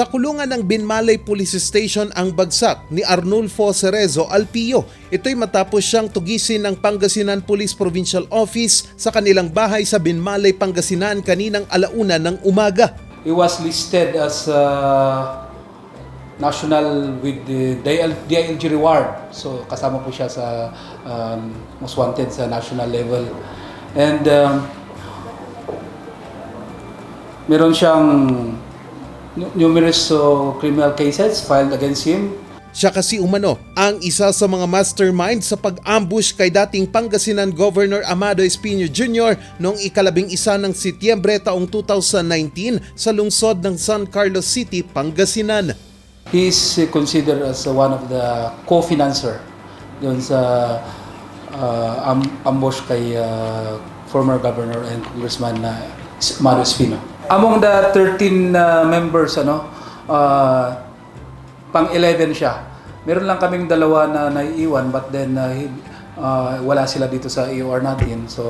Sa kulungan ng Binmalay Police Station ang bagsak ni Arnulfo Cerezo Alpio. Ito'y matapos siyang tugisin ng Pangasinan Police Provincial Office sa kanilang bahay sa Binmalay, Pangasinan kaninang alauna ng umaga. He was listed as uh, national with the DIL, DILG reward. So kasama po siya sa um, most wanted sa national level. And um, meron siyang numerous uh, criminal cases filed against him. Siya kasi umano ang isa sa mga mastermind sa pag-ambush kay dating Pangasinan Governor Amado Espino Jr. noong ikalabing isa ng Setyembre taong 2019 sa lungsod ng San Carlos City, Pangasinan. He is considered as one of the co-financer doon sa uh, am- ambush kay uh, former governor and congressman na Mario Espino. Among the 13 uh, members ano uh, pang 11 siya. Meron lang kaming dalawa na naiiwan but then uh, uh, wala sila dito sa EOR natin. So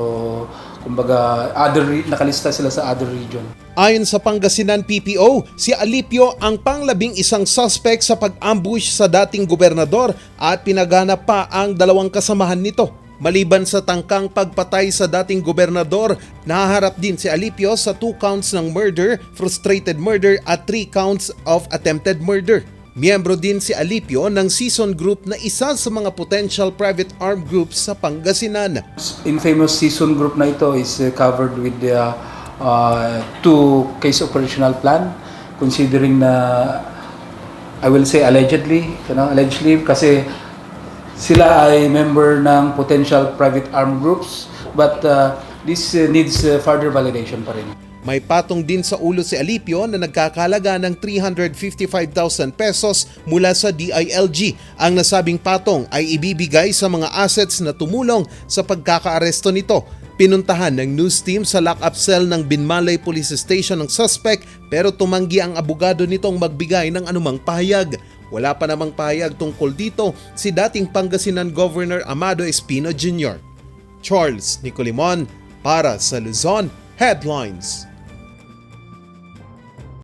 kumbaga other nakalista sila sa other region. Ayon sa Pangasinan PPO, si Alipio ang panglabing isang suspect sa pag-ambush sa dating gobernador at pinaganap pa ang dalawang kasamahan nito. Maliban sa tangkang pagpatay sa dating gobernador, nahaharap din si Alipio sa 2 counts ng murder, frustrated murder at 3 counts of attempted murder. Miyembro din si Alipio ng Season Group na isa sa mga potential private armed groups sa Pangasinan. infamous season group na ito is uh, covered with the uh, two case operational plan considering na I will say allegedly, you know, allegedly kasi sila ay member ng potential private armed groups but uh, this uh, needs uh, further validation pa rin. May patong din sa ulo si Alipio na nagkakalaga ng 355,000 pesos mula sa DILG. Ang nasabing patong ay ibibigay sa mga assets na tumulong sa pagkakaaresto nito. Pinuntahan ng news team sa lock-up cell ng Binmalay Police Station ng suspect pero tumanggi ang abogado nitong magbigay ng anumang pahayag. Wala pa namang pahayag tungkol dito si dating Pangasinan Governor Amado Espino Jr. Charles Nicolimon para sa Luzon Headlines.